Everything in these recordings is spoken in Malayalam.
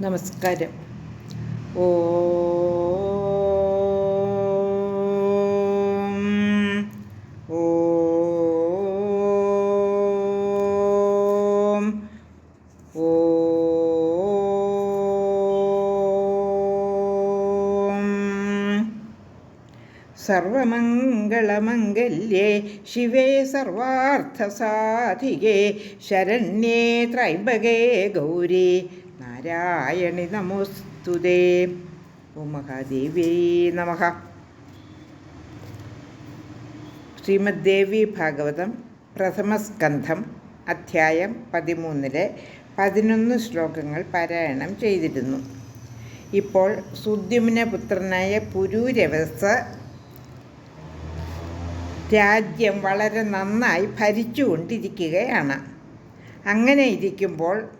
നമസ്കാരം. ഓ സർവമംഗളമംഗല്യേ ശിവേ സർവാർത്ഥസാധികേ ശരണ്യേ ത്രൈംബകേ ഗൗരി നാരായണി നമോസ്തുതേ. ഓ മഹാദേവി നമ. ശ്രീമദ്ദേവി ഭാഗവതം പ്രഥമസ്കന്ധം അധ്യായം പതിമൂന്നിലെ പതിനൊന്ന് ശ്ലോകങ്ങൾ പാരായണം ചെയ്തിരുന്നു. ഇപ്പോൾ സുദ്യുമ്ന പുത്രനായ പുരൂരവസ രാജ്യം വളരെ നന്നായി ഭരിച്ചുകൊണ്ടിരിക്കുകയാണ്. അങ്ങനെ ഇരിക്കുമ്പോൾ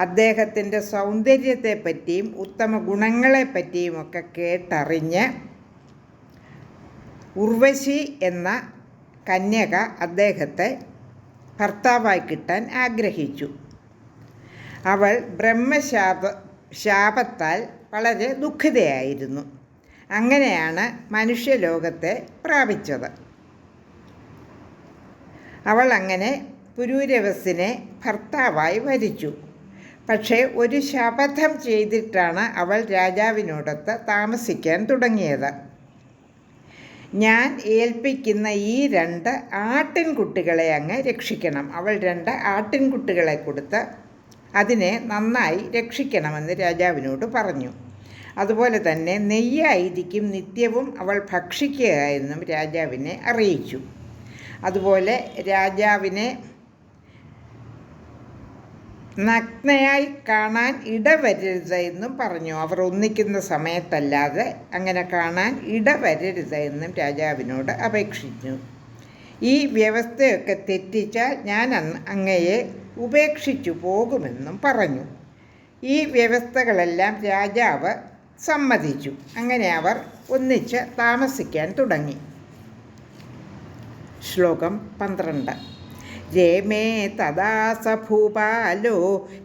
അദ്ദേഹത്തിന്റെ സൗന്ദര്യത്തെപ്പറ്റിയും ഉത്തമ ഗുണങ്ങളെപ്പറ്റിയും ഒക്കെ കേട്ടറിഞ്ഞ് ഉർവശി എന്ന കന്യക അദ്ദേഹത്തെ ഭർത്താവായി കിട്ടാൻ ആഗ്രഹിച്ചു. അവൾ ബ്രഹ്മശാപ ശാപത്താൽ വളരെ ദുഃഖിതയായിരുന്നു. അങ്ങനെയാണ് മനുഷ്യലോകത്തെ പ്രാപിച്ചത്. അവൾ അങ്ങനെ പുരൂരവസിനെ ഭർത്താവായി വരിച്ചു. പക്ഷേ ഒരു ശപഥം ചെയ്തിട്ടാണ് അവൾ രാജാവിനോടൊത്ത് താമസിക്കാൻ തുടങ്ങിയത്. ഞാൻ ഏൽപ്പിക്കുന്ന ഈ രണ്ട് ആട്ടിൻകുട്ടികളെ അങ്ങ് രക്ഷിക്കണം. അവൾ രണ്ട് ആട്ടിൻകുട്ടികളെ കൊടുത്ത് അതിനെ നന്നായി രക്ഷിക്കണമെന്ന് രാജാവിനോട് പറഞ്ഞു. അതുപോലെ തന്നെ നെയ്യായിരിക്കും നിത്യവും അവൾ ഭക്ഷിക്കുക എന്നും രാജാവിനെ അറിയിച്ചു. അതുപോലെ രാജാവിനെ നഗ്നയായി കാണാൻ ഇടവരരുത് എന്നും പറഞ്ഞു. അവർ ഒന്നിക്കുന്ന സമയത്തല്ലാതെ അങ്ങനെ കാണാൻ ഇടവരരുത് എന്നും രാജാവിനോട് അപേക്ഷിച്ചു. ഈ വ്യവസ്ഥയൊക്കെ തെറ്റിച്ചാൽ ഞാൻ അങ്ങയെ ഉപേക്ഷിച്ചു പോകുമെന്നും പറഞ്ഞു. ഈ വ്യവസ്ഥകളെല്ലാം രാജാവ് സമ്മതിച്ചു. അങ്ങനെ അവർ ഒന്നിച്ച് താമസിക്കാൻ തുടങ്ങി. ശ്ലോകം പന്ത്രണ്ട്. രേമേ തഥാ സ ഭൂപാലോ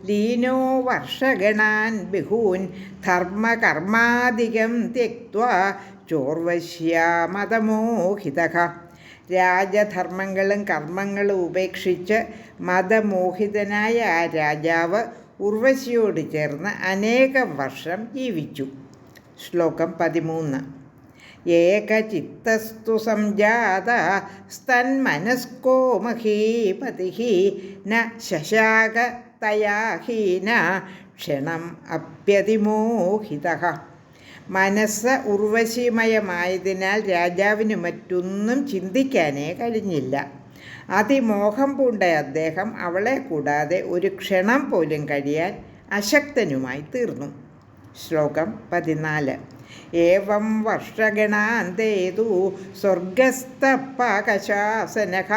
ലീനോ വർഷഗണാൻ ബഹൂൻ ധർമ്മകർമാധികം ത്യക്വ ചോർവശ്യാമതമോഹിത രാജധർമ്മങ്ങളും കർമ്മങ്ങളും ഉപേക്ഷിച്ച് മതമോഹിതനായ ആ രാജാവ് ഉർവശിയോട് ചേർന്ന് അനേകം വർഷം ജീവിച്ചു. ശ്ലോകം പതിമൂന്ന്. ഏകചിത്തസ്തു സംജാത സ്തന്മനസ്കോ മഹീപതി ന ശശാക ക്ഷണം അപ്യതിമോഹിത. മനസ്സ് ഉർവശിമയമായതിനാൽ രാജാവിന് മറ്റൊന്നും ചിന്തിക്കാനേ കഴിഞ്ഞില്ല. അതിമോഹം പൂണ്ട അദ്ദേഹം അവളെ കൂടാതെ ഒരു ക്ഷണം പോലും കഴിയാൻ അശക്തനുമായി തീർന്നു. ശ്ലോകം പതിനാല്. ഏവം വർഷഗണാന്തേതു സ്വർഗസ്ഥപാകശാസനഃ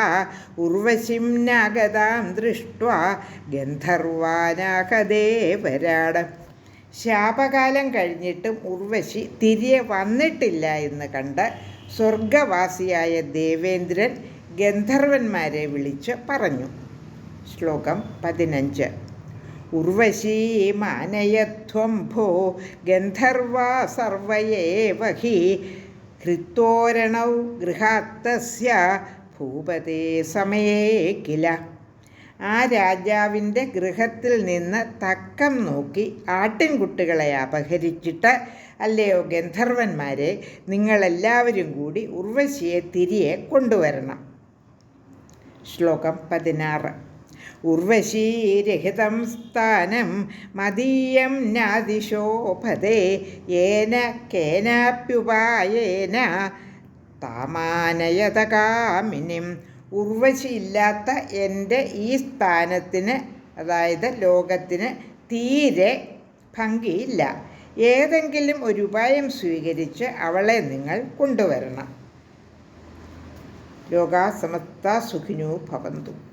ഉർവശിം നഗതാം ദൃഷ്ട്വാ ഗന്ധർവാനാഹദേവരാട്. ശാപകാലം കഴിഞ്ഞിട്ടും ഉർവശി തിരികെ വന്നിട്ടില്ല എന്ന് കണ്ട് സ്വർഗവാസിയായ ദേവേന്ദ്രൻ ഗന്ധർവന്മാരെ വിളിച്ച് പറഞ്ഞു. ശ്ലോകം പതിനഞ്ച്. ഉർവശീമാനയധ്വം ഭോ ഗന്ധർവാ സർവയേവ ഹി ഹൃത്തോരണൗ ഗൃഹാത്തസ്യ ഭൂപതേ സമയേ കില. ആ രാജാവിന്റെ ഗൃഹത്തിൽ നിന്ന് തക്കം നോക്കി ആട്ടിൻകുട്ടികളെ അപഹരിച്ചിട്ട് അല്ലയോ ഗന്ധർവന്മാരെ നിങ്ങളെല്ലാവരും കൂടി ഉർവശിയെ തിരികെ കൊണ്ടുവരണം. ശ്ലോകം പതിനാറ്. ഉർവശീരഹിതം സ്ഥാനം മദീയം നാദിശോഭതേ ഏന കേനാപ്യുപായേന താമാനയത കാമിനിം ഉർവശിയില്ലാത്ത എന്റെ ഈ സ്ഥാനത്തിന് അതായത് ലോകത്തിന് തീരെ ഭംഗിയില്ല. ഏതെങ്കിലും ഒരു ഉപായം സ്വീകരിച്ച് അവളെ നിങ്ങൾ കൊണ്ടുവരണം. ലോകാസമസ്ത സുഖിനോ ഭവന്തു.